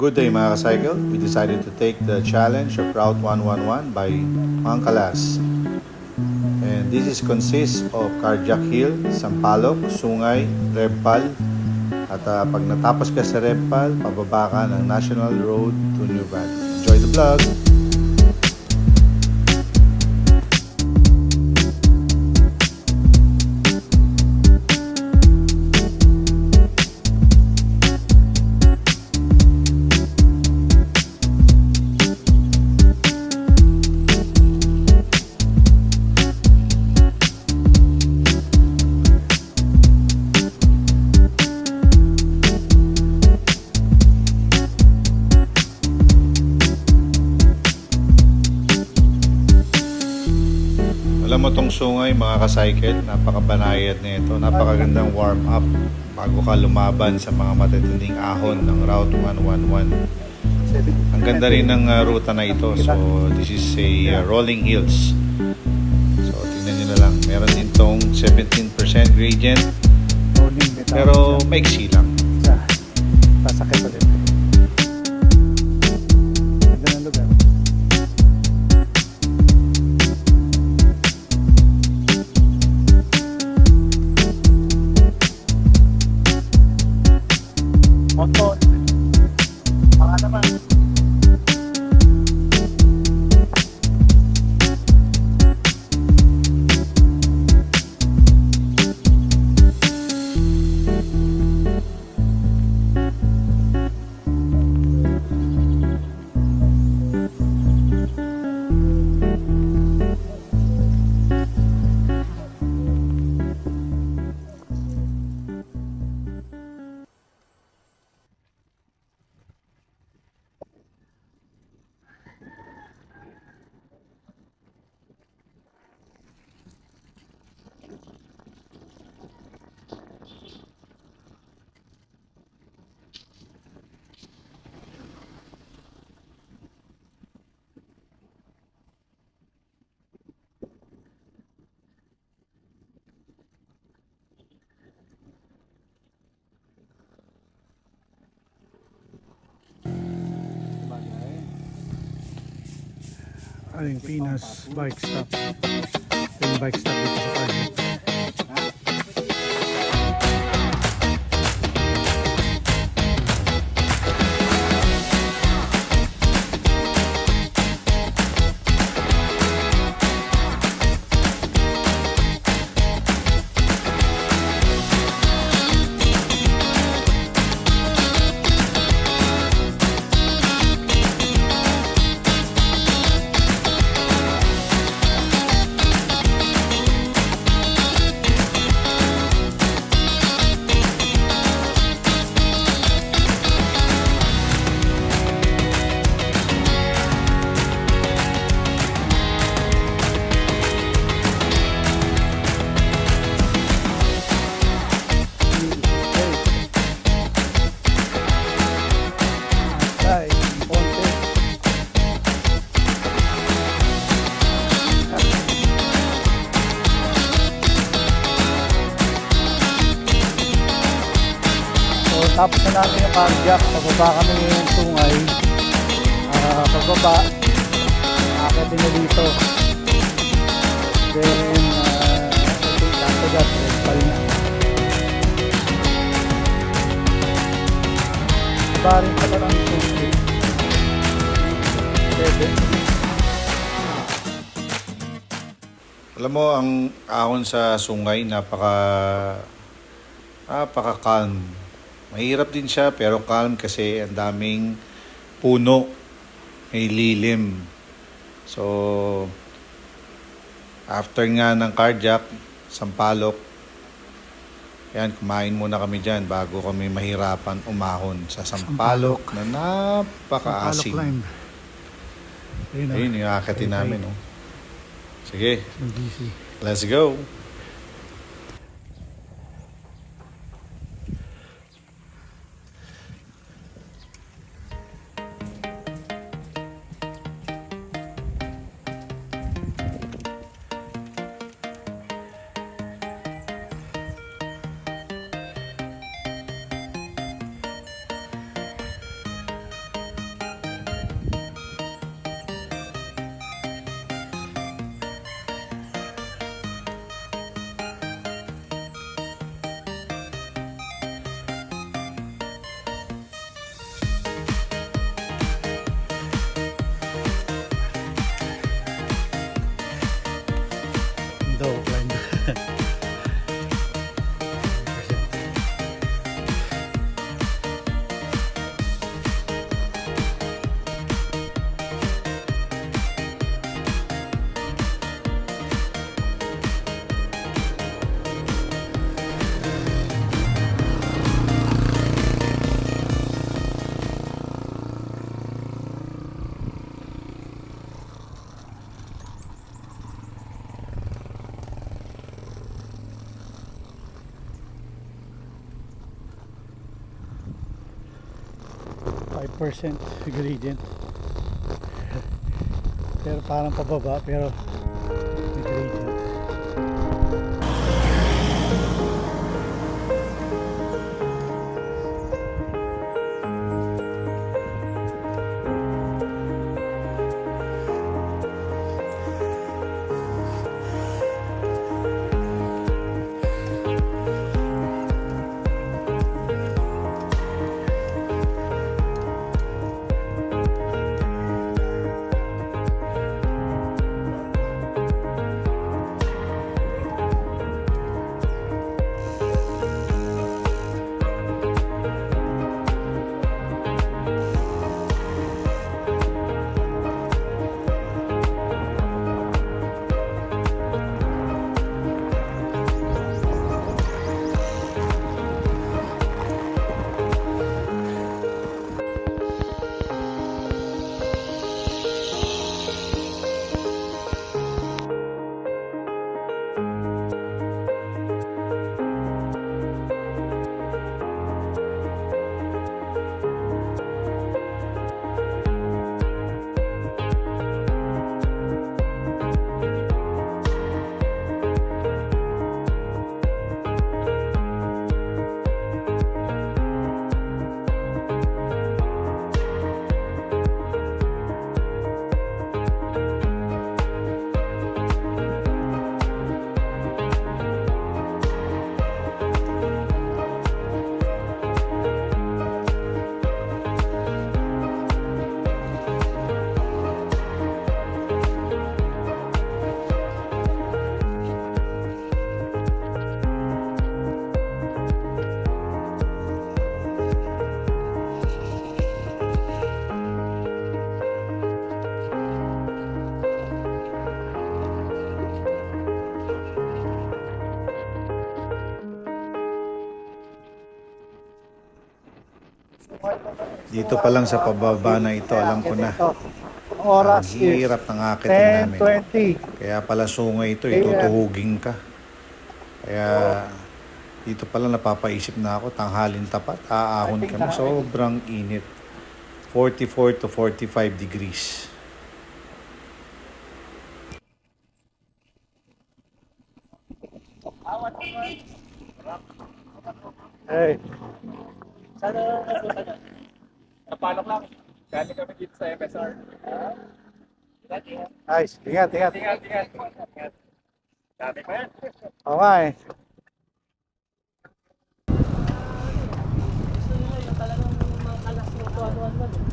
Good day mga ka-cycle. We decided to take the challenge of Route 111 by Angkalas. And this is consists of Carjack Hill, Sampaloc, Sungay, Repal. At ah, pag natapos ka sa Repal, pababa ka ng National Road to New Valley. Enjoy the vlog! Alam mo tong sungay mga ka-cycle, napakabanayad na ito. Napakagandang warm up bago ka lumaban sa mga matitinding ahon ng Route 111. Ang ganda rin ng uh, ruta na ito. So, this is a uh, rolling hills. So, tingnan nyo na lang. Meron din tong 17% gradient, pero maiksi lang. Sa sasakit ulit. Aling Pinas bike stop. Yung bike stop dito sa Target. Tapos na namin yung cardiac. Pababa kami yung tungay. Ah, pagbaba. Akit na dito. Then, uh, ito yung that, respal na. Baring pala ng susi. Pwede. Alam mo, ang ahon sa sungay, napaka napaka calm. Mahirap din siya, pero calm kasi ang daming puno, may lilim. So, after nga ng cardiac, sampalok, yan, kumain muna kami dyan bago kami mahirapan umahon sa sampalok, na napakaasim. Alok line. Ayun na. Ayun, yung akatin namin. Oh. Sige, let's go. though. 5% gradient. pero parang pababa, pero Dito pa lang sa pababa na ito, alam ko na. Oras Ang hirap ng akitin namin. 10.20. Kaya pala sungay ito, itutuhugin ka. Kaya dito pala napapaisip na ako, tanghalin tapat, aahon kami. Sobrang init. 44 to 45 degrees. Hey, Sana palok lang. Galing kami dito sa MSR. Ingat, ah. ingat. Ayos, ingat, ingat. Ingat, ingat. Ingat. Dami pa yan. Oo nga eh. Gusto nyo yung talagang mga kalas ng ano, 111. Ano, ano?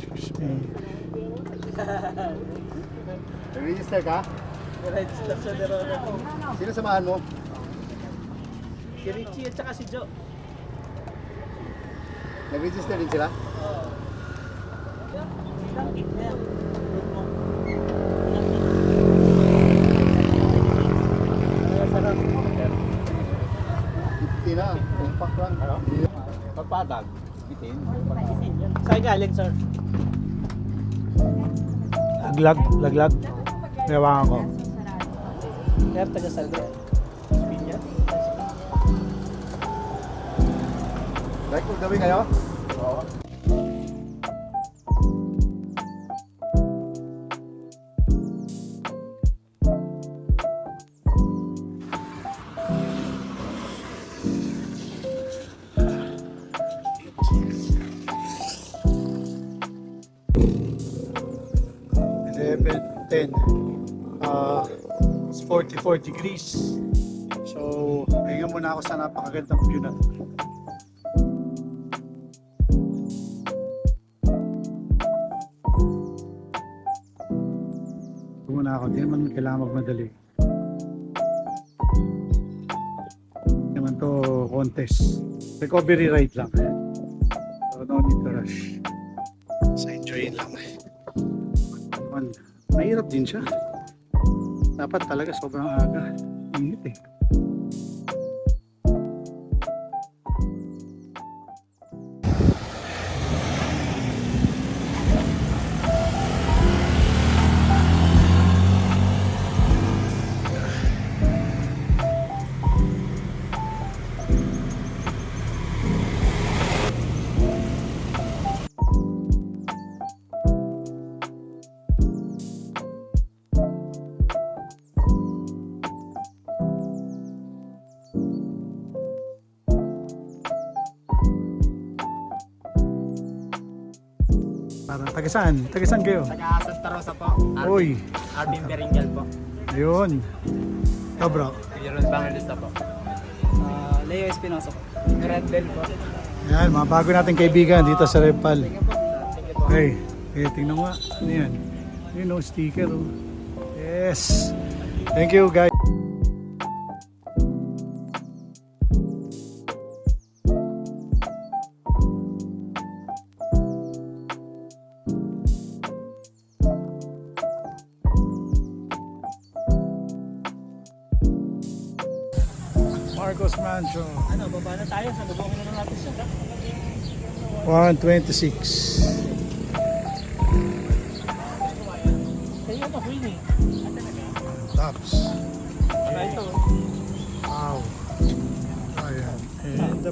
Excuse me. Nag-register ka? Register na rin. Sino samahan mo? Si Richie at saka si Joe. Nag-register din sila? Fifty na. Compact lang. Pagpatag. Bitin. Saan galing, sir? Laglag, laglag. Nawakan ko. Sir, taga Salve. Pinya. The way kayo? Oo. 24 degrees. So, ayun muna ako sa napakagandang view na to. muna ako. Hindi naman kailangan magmadali. Hindi naman to contest. Recovery ride lang. So no need to rush. Sa enjoyin lang. Ano man, mahirap din siya. Dapat talaga sobrang aga. Init eh. Para taga saan? Taga saan kayo? Taga Santa Rosa po. Uy, Arvin Beringal po. ayun. Bro. Yun Bangalista po. Uh, Leo Espinosa po. Red Bell po. Yan, mga bago nating kaibigan dito sa Repal. Hey, eh, tingnan mo nga. Ano yan? Yun o, sticker oh. Yes. Thank you guys. Marcos Mansion. Ano, baba na tayo. Sa lubongin na natin siya. 126. Kaya na, Queen eh. Tops. Ano ito? Wow. Ayan. And the.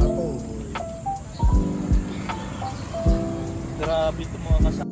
Apple. Grabe ito mga kasama.